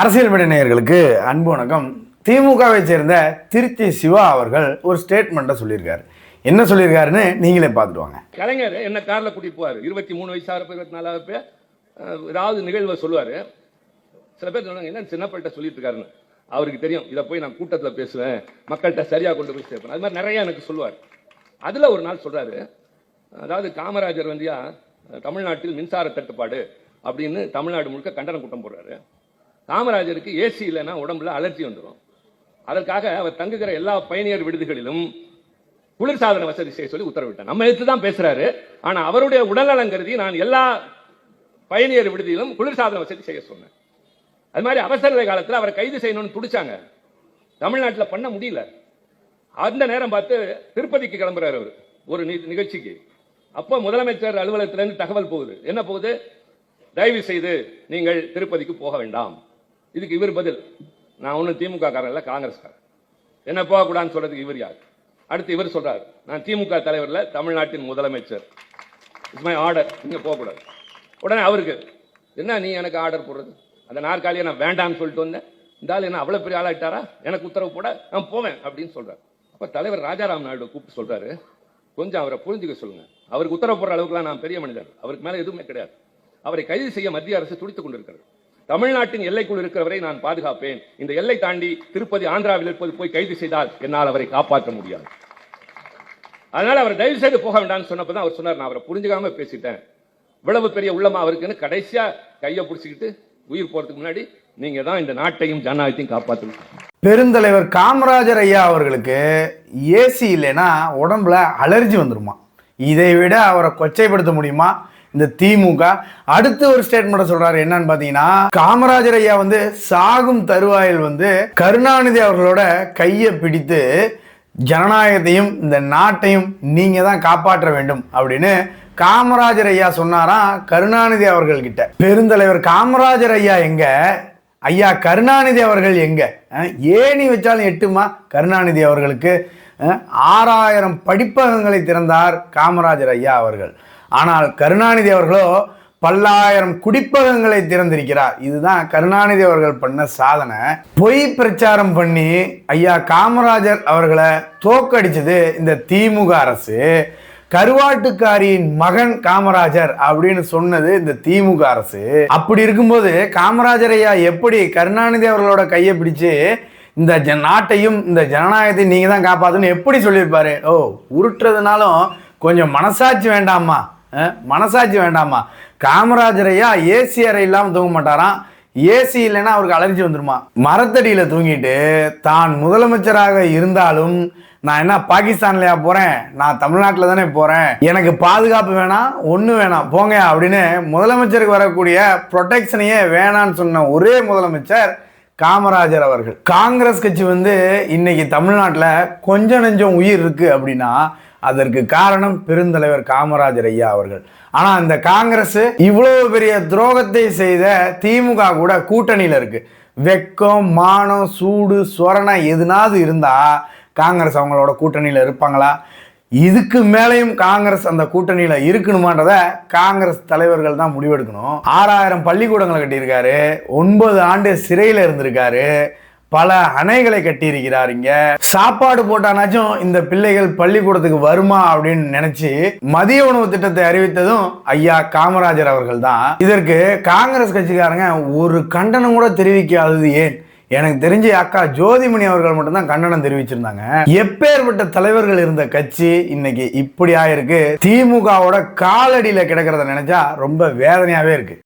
அரசியல் விடநியர்களுக்கு அன்பு வணக்கம். திமுகவை சேர்ந்த திருச்சி சிவா அவர்கள் ஒரு ஸ்டேட்மெண்ட்டை சொல்லியிருக்காரு. என்ன சொல்லியிருக்காருன்னு நீங்களே பார்த்துட்டு வாங்க. கலைஞர் என்ன காரில் கூட்டிட்டு போவார்? இருபத்தி மூணு வயசாகிறப்ப இருபத்தி நாலாவது ஏதாவது நிகழ்வை சொல்லுவார். சில பேர் சொன்னாங்க என்ன சின்னப்பட்ட சொல்லிட்டு இருக்காருன்னு. அவருக்கு தெரியும். இதை போய் நான் கூட்டத்தில் பேசுவேன். மக்கள்கிட்ட சரியாக கொண்டு போய் சேர்ப்பேன். அது மாதிரி நிறைய எனக்கு சொல்லுவார். அதில் ஒரு நாள் சொல்கிறாரு அதாவது காமராஜர் வந்தியா தமிழ்நாட்டில் மின்சார தட்டுப்பாடு அப்படின்னு தமிழ்நாடு முழுக்க கண்டன கூட்டம் போடுறாரு. காமராஜருக்கு ஏசி இல்லைன்னா உடம்புல அலர்ஜி வந்துடும் அதற்காக அவர் தங்குகிற எல்லா பயணியர் விடுதிகளிலும் குளிர்சாதன வசதி செய்ய சொல்லி உத்தரவிட்டார். நம்ம எடுத்து தான் பேசுறாரு. ஆனா அவருடைய உடல்நலம் கருதி நான் எல்லா பயணியர் விடுதியிலும் குளிர்சாதன வசதி செய்ய சொன்னேன். அது மாதிரி அவசர நிலை காலத்தில் அவரை கைது செய்யணும்னு துடிச்சாங்க. தமிழ்நாட்டில் பண்ண முடியல. அந்த நேரம் பார்த்து திருப்பதிக்கு கிளம்புறாரு அவர். ஒரு நிகழ்ச்சிக்கு. அப்போ முதலமைச்சர் அலுவலகத்திலிருந்து தகவல் போகுது. என்ன போகுது? தயவு செய்து நீங்கள் திருப்பதிக்கு போக வேண்டாம். இதுக்கு இவர் பதில். நான் ஒன்றும் திமுக காரன் இல்லை காங்கிரஸ்காரன். என்ன போகக்கூடாதுன்னு சொல்றதுக்கு இவர் யார்? அடுத்து இவர் சொல்றாரு. நான் திமுக தலைவர்ல தமிழ்நாட்டின் முதலமைச்சர். இட்ஸ் மை ஆர்டர் நீங்க போகக்கூடாது. உடனே அவருக்கு என்ன நீ எனக்கு ஆர்டர் போடுறது? அந்த நாற்காலியை நான் வேண்டாம்னு சொல்லிட்டு வந்தேன். இந்த ஆள் என்ன அவ்வளவு பெரிய ஆளாயிட்டாரா? எனக்கு உத்தரவு போட நான் போவேன் அப்படின்னு சொல்றாரு. அப்ப தலைவர் ராஜாராம் நாயுடு கூப்பிட்டு சொல்றாரு. கொஞ்சம் அவரை புரிஞ்சுக்க சொல்லுங்க. அவருக்கு உத்தரவு போடுற அளவுக்குலாம் நான் பெரிய மனிதர். அவருக்கு மேல எதுவுமே கிடையாது. அவரை கைது செய்ய மத்திய அரசு துடித்துக் கொண்டிருக்கிறது. தமிழ்நாட்டின் எல்லைக்குள் இருக்கிறவரை நான் பாதுகாப்பேன். இந்த எல்லை தாண்டி திருப்பதி ஆந்திராவில் இருப்பது போய் கைது செய்தால் என்னால் அவரை காப்பாற்ற முடியாது. அதனால அவர் தயவு செய்து போக வேண்டாம்னு சொன்னப்பதான் அவர் சொன்னார். நான் அவரை புரிஞ்சுக்காம பேசிட்டேன். இவ்வளவு பெரிய உள்ளமா அவருக்குன்னு கடைசியா கையை பிடிச்சிக்கிட்டு உயிர் போறதுக்கு முன்னாடி நீங்க தான் இந்த நாட்டையும் ஜனநாயகத்தையும் காப்பாற்றணும் பெருந்தலைவர் காமராஜர் ஐயா அவர்களுக்கு ஏசி இல்லைன்னா உடம்புல அலர்ஜி வந்துருமா? இதை விட அவரை கொச்சைப்படுத்த முடியுமா? இந்த திமுக அடுத்து ஒரு ஸ்டேட்மெண்ட் சொல்றாரு. என்னன்னு பாத்தீங்கன்னா காமராஜர் ஐயா வந்து சாகும் தருவாயில் வந்து கருணாநிதி அவர்களோட கையை பிடித்து ஜனநாயகத்தையும் இந்த நாட்டையும் நீங்க தான் காப்பாற்ற வேண்டும் அப்படின்னு காமராஜர் ஐயா சொன்னாராம் கருணாநிதி அவர்கள் கிட்ட பெருந்தலைவர் காமராஜர் ஐயா எங்க? ஐயா கருணாநிதி அவர்கள் எங்க? ஏணி வச்சாலும் எட்டுமா? கருணாநிதி அவர்களுக்கு ஆறாயிரம் படிப்பகங்களை திறந்தார் காமராஜர் ஐயா அவர்கள். ஆனால் கருணாநிதி அவர்களோ பல்லாயிரம் குடிப்பகங்களை திறந்திருக்கிறார். இதுதான் கருணாநிதி அவர்கள் பண்ண சாதனை. பொய் பிரச்சாரம் பண்ணி ஐயா காமராஜர் அவர்களை தோக்கடிச்சது இந்த திமுக அரசு. கருவாட்டுக்காரியின் மகன் காமராஜர் அப்படின்னு சொன்னது இந்த திமுக அரசு. அப்படி இருக்கும்போது காமராஜர் ஐயா எப்படி கருணாநிதி அவர்களோட கையை பிடிச்சு இந்த ஜ நாட்டையும் இந்த ஜனநாயகத்தையும் நீங்க தான் காப்பாற்றணும் எப்படி சொல்லியிருப்பாரு? ஓ உருட்டுறதுனாலும் கொஞ்சம் மனசாட்சி வேண்டாமா மனசாட்சி வேண்டாமா? காமராஜர் ஐயா ஏசி அறை இல்லாமல் தூங்க மாட்டாராம்? ஏசி இல்லைன்னா அவருக்கு அலர்ஜி வந்துருமா? மரத்தடியில் தூங்கிட்டு தான் முதலமைச்சராக இருந்தாலும் நான் என்ன பாகிஸ்தான்லையா போகிறேன் நான் தமிழ்நாட்டில் தானே போகிறேன் எனக்கு பாதுகாப்பு வேணாம் ஒன்று வேணாம். போங்க அப்படின்னு முதலமைச்சருக்கு வரக்கூடிய ப்ரொடெக்ஷனையே வேணான்னு சொன்ன ஒரே முதலமைச்சர் காமராஜர் அவர்கள். காங்கிரஸ் கட்சி வந்து இன்னைக்கு தமிழ்நாட்டில் கொஞ்சம் நெஞ்சம் உயிர் இருக்குது அப்படின்னா அதற்கு காரணம் பெருந்தலைவர் காமராஜர் ஐயா அவர்கள். ஆனால் அந்த காங்கிரஸ் இவ்வளவு பெரிய துரோகத்தை செய்த திமுக கூட கூட்டணியில் இருக்கு. வெக்கம் மானம் சூடு சொரணை எதுனாவது இருந்தால் காங்கிரஸ் அவங்களோட கூட்டணியில் இருப்பாங்களா? இதுக்கு மேலேயும் காங்கிரஸ் அந்த கூட்டணியில் இருக்கணுமான்றத காங்கிரஸ் தலைவர்கள் தான் முடிவெடுக்கணும். ஆறாயிரம் பள்ளிக்கூடங்களை கட்டியிருக்காரு. ஒன்பது ஆண்டு சிறையில் இருந்திருக்காரு. பல அணைகளை கட்டியிருக்கிறார் இங்க சாப்பாடு போட்டானாச்சும் இந்த பிள்ளைகள் பள்ளிக்கூடத்துக்கு வருமா அப்படின்னு நினைச்சு மதிய உணவு திட்டத்தை அறிவித்ததும் ஐயா காமராஜர் அவர்கள் தான் இதற்கு காங்கிரஸ் கட்சிக்காரங்க ஒரு கண்டனம் கூட தெரிவிக்காதது ஏன்? எனக்கு தெரிஞ்சு அக்கா ஜோதிமணி அவர்கள் மட்டும்தான் கண்டனம் தெரிவிச்சிருந்தாங்க. எப்பேற்பட்ட தலைவர்கள் இருந்த கட்சி இன்னைக்கு இப்படி ஆயிருக்கு. திமுகவோட காலடியில கிடக்கிறத நினைச்சா ரொம்ப வேதனையாவே இருக்கு.